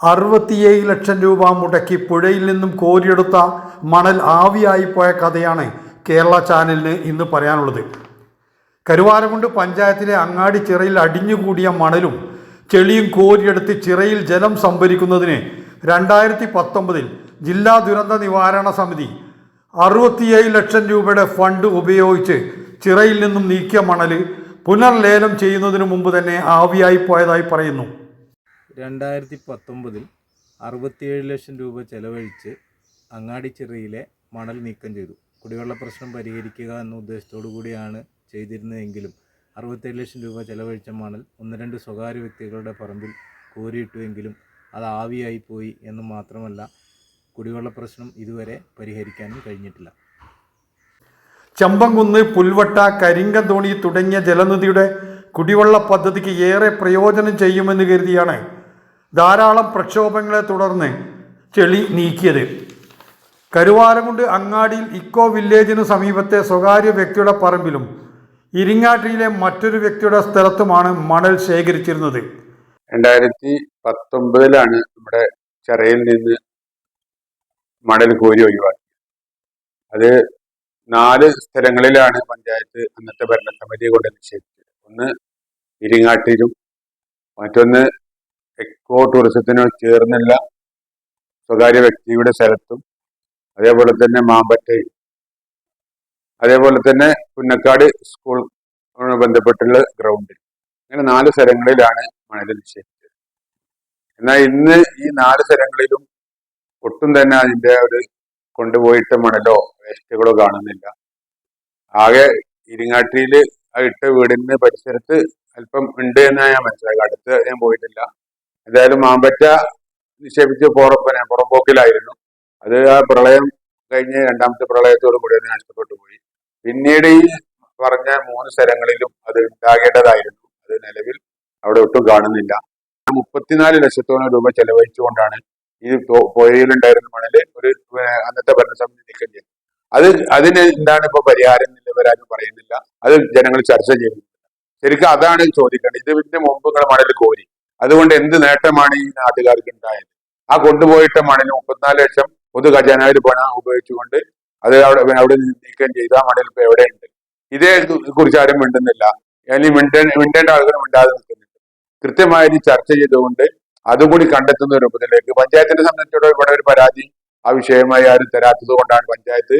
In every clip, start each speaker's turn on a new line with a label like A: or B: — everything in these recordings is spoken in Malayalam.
A: അറുപത്തിയേഴ് ലക്ഷം രൂപ മുടക്കി പുഴയിൽ നിന്നും കോരിയെടുത്ത മണൽ ആവിയായിപ്പോയ കഥയാണ് കേരള ചാനലിന് ഇന്ന് പറയാനുള്ളത്. കരുവാരകുണ്ട് പഞ്ചായത്തിലെ അങ്ങാടി ചിറയിൽ അടിഞ്ഞുകൂടിയ മണലും ചെളിയും കോരിയെടുത്ത് ചിറയിൽ ജലം സംഭരിക്കുന്നതിന് രണ്ടായിരത്തി പത്തൊമ്പതിൽ ജില്ലാ ദുരന്ത നിവാരണ സമിതി അറുപത്തിയേഴ് ലക്ഷം രൂപയുടെ ഫണ്ട് ഉപയോഗിച്ച് ചിറയിൽ നിന്നും നീക്കിയ മണൽ പുനർലേലം ചെയ്യുന്നതിന് മുമ്പ് തന്നെ ആവിയായി പോയതായി പറയുന്നു.
B: രണ്ടായിരത്തി പത്തൊമ്പതിൽ അറുപത്തിയേഴ് ലക്ഷം രൂപ ചെലവഴിച്ച് അങ്ങാടിച്ചിറയിലെ മണൽ നീക്കം ചെയ്തു. കുടിവെള്ള പ്രശ്നം പരിഹരിക്കുക എന്ന ഉദ്ദേശത്തോടു കൂടിയാണ് ചെയ്തിരുന്നതെങ്കിലും അറുപത്തേഴ് ലക്ഷം രൂപ ചെലവഴിച്ച മണൽ ഒന്ന് രണ്ട് സ്വകാര്യ വ്യക്തികളുടെ പറമ്പിൽ കോരിയിട്ടുവെങ്കിലും അത് ആവിയായി പോയി എന്ന് മാത്രമല്ല കുടിവെള്ള പ്രശ്നം ഇതുവരെ പരിഹരിക്കാനും കഴിഞ്ഞിട്ടില്ല.
A: ചമ്പങ്കുന്ന് പുൽവട്ട കരിങ്കന്തോണി തുടങ്ങിയ ജലനിധിയുടെ കുടിവെള്ള പദ്ധതിക്ക് ഏറെ പ്രയോജനം ചെയ്യുമെന്ന് കരുതിയാണ് ധാരാളം പ്രക്ഷോഭങ്ങളെ തുടർന്ന് ചെളി നീക്കിയത്. കരുവാരകുണ്ട് അങ്ങാടിയിൽ ഇക്കോ വില്ലേജിനു സമീപത്തെ സ്വകാര്യ വ്യക്തിയുടെ പറമ്പിലും ഇരിങ്ങാട്ടിയിലെ മറ്റൊരു വ്യക്തിയുടെ സ്ഥലത്തുമാണ് മണൽ ശേഖരിച്ചിരുന്നത്.
C: രണ്ടായിരത്തി പത്തൊമ്പതിലാണ് നമ്മുടെ ചെറയിൽ നിന്ന് മണൽ കോരി ഒഴിവാക്കി അത് നാല് സ്ഥലങ്ങളിലാണ് പഞ്ചായത്ത് അന്നത്തെ ഭരണസമിതി കൊണ്ട് നിക്ഷേപിച്ചത് ഒന്ന് ഇരിങ്ങാട്ടിലും മറ്റൊന്ന് എക്കോ ടൂറിസത്തിനോ ചേർന്നില്ല സ്വകാര്യ വ്യക്തിയുടെ സ്ഥലത്തും അതേപോലെ തന്നെ മാമ്പറ്റയിൽ അതേപോലെ തന്നെ പുന്നക്കാട് സ്കൂൾ ബന്ധപ്പെട്ടുള്ള ഗ്രൗണ്ടിൽ അങ്ങനെ നാല് സ്ഥലങ്ങളിലാണ് മണൽ നിക്ഷേപിച്ചത് എന്നാൽ ഇന്ന് ഈ നാല് സ്ഥലങ്ങളിലും ഒട്ടും തന്നെ അതിന്റെ ഒരു കൊണ്ടുപോയിട്ട മണലോ വേസ്റ്റുകളോ കാണുന്നില്ല. ആകെ ഇരിങ്ങാട്ടിയിൽ ആ ഇട്ട വീടിന് പരിസരത്ത് അല്പം ഉണ്ട് എന്നാണ് ഞാൻ മനസ്സിലാക്കുക അടുത്ത് ഞാൻ പോയിട്ടില്ല. എന്തായാലും മാമ്പറ്റ നിക്ഷേപിച്ച് പുറപ്പനെ പുറമ്പോക്കിലായിരുന്നു അത് ആ പ്രളയം കഴിഞ്ഞ് രണ്ടാമത്തെ പ്രളയത്തോടു കൂടി അത് നഷ്ടപ്പെട്ടു പോയി. പിന്നീട് ഈ പറഞ്ഞ മൂന്ന് സ്ഥലങ്ങളിലും അത് ഉണ്ടാകേണ്ടതായിരുന്നു. അത് നിലവിൽ അവിടെ ഒട്ടും കാണുന്നില്ല. മുപ്പത്തിനാല് ലക്ഷത്തോളം രൂപ ചെലവഴിച്ചുകൊണ്ടാണ് ഈ പുഴയിലുണ്ടായിരുന്ന മണൽ ഒരു അന്നത്തെ ഭരണസമിതി നീക്കം ചെയ്തത്. അത് അതിന് എന്താണ് ഇപ്പൊ പരിഹാരം എന്നിവരാരും പറയുന്നില്ല. അത് ജനങ്ങൾ ചർച്ച ചെയ്യുന്നില്ല ശരിക്കും അതാണ് ചോദിക്കേണ്ടത്. ഇതിന്റെ മുമ്പ് നിങ്ങൾ കോരി. അതുകൊണ്ട് എന്ത് നേട്ടമാണ് ഈ നാട്ടുകാർക്ക് ഉണ്ടായത്? ആ കൊണ്ടുപോയിട്ട മണൽ മുപ്പത്തിനാല് ലക്ഷം പൊതു ഖജാനാവിൽ പണം ഉപയോഗിച്ചുകൊണ്ട് അത് അവിടെ അവിടെ നീക്കം ചെയ്ത. ആ മണൽ ഇപ്പൊ എവിടെയുണ്ട്? ഇതേ കുറിച്ച് ആരും മിണ്ടുന്നില്ല. അല്ലെങ്കിൽ മിണ്ട മിണ്ടേണ്ട ആളുകൾ മിണ്ടാതെ നിൽക്കുന്നുണ്ട്. കൃത്യമായി ചർച്ച ചെയ്തുകൊണ്ട് അതുകൂടി കണ്ടെത്തുന്ന രൂപത്തിലേക്ക് പഞ്ചായത്തിനെ സംബന്ധിച്ചിടത്തോളം ഇവിടെ ഒരു പരാതി ആ വിഷയമായി ആരും തരാത്തത് കൊണ്ടാണ് പഞ്ചായത്ത്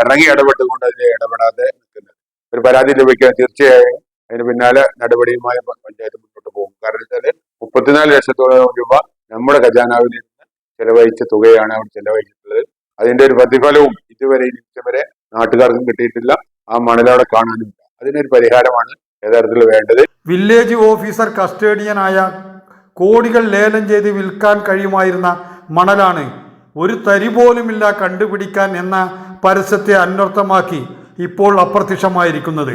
C: ഇറങ്ങി ഇടപെട്ടുകൊണ്ട് അതിനെ ഇടപെടാതെ നിൽക്കുന്നത്. ഒരു പരാതി ലഭിക്കാൻ തീർച്ചയായും അതിന് പിന്നാലെ നടപടിയുമായി പഞ്ചായത്ത് മുന്നോട്ട് പോകും. കാരണം വെച്ചാൽ മുപ്പത്തിനാല് ലക്ഷത്തോളം രൂപ നമ്മുടെ ഖജാനാവിൽ നിന്ന് ചെലവഴിച്ച തുകയാണ് അവിടെ ചെലവഴിച്ചിട്ടുള്ളത്. അതിന്റെ ഒരു പ്രതിഫലവും ഇതുവരെ ഇതുവരെ നാട്ടുകാർക്കും കിട്ടിയിട്ടില്ല. ആ മണലവിടെ കാണാനുമില്ല അതിനൊരു പരിഹാരമാണ് യഥാർത്ഥത്തിൽ വേണ്ടത്.
A: വില്ലേജ് ഓഫീസർ കസ്റ്റേഡിയനായ കോടികൾ ലേലം ചെയ്ത് വിൽക്കാൻ കഴിയുമായിരുന്ന മണലാണ് ഒരു തരി പോലുമില്ല കണ്ടുപിടിക്കാൻ എന്ന പരസ്യത്തെ അന്വർത്ഥമാക്കി ഇപ്പോൾ അപ്രത്യക്ഷമായിരിക്കുന്നത്.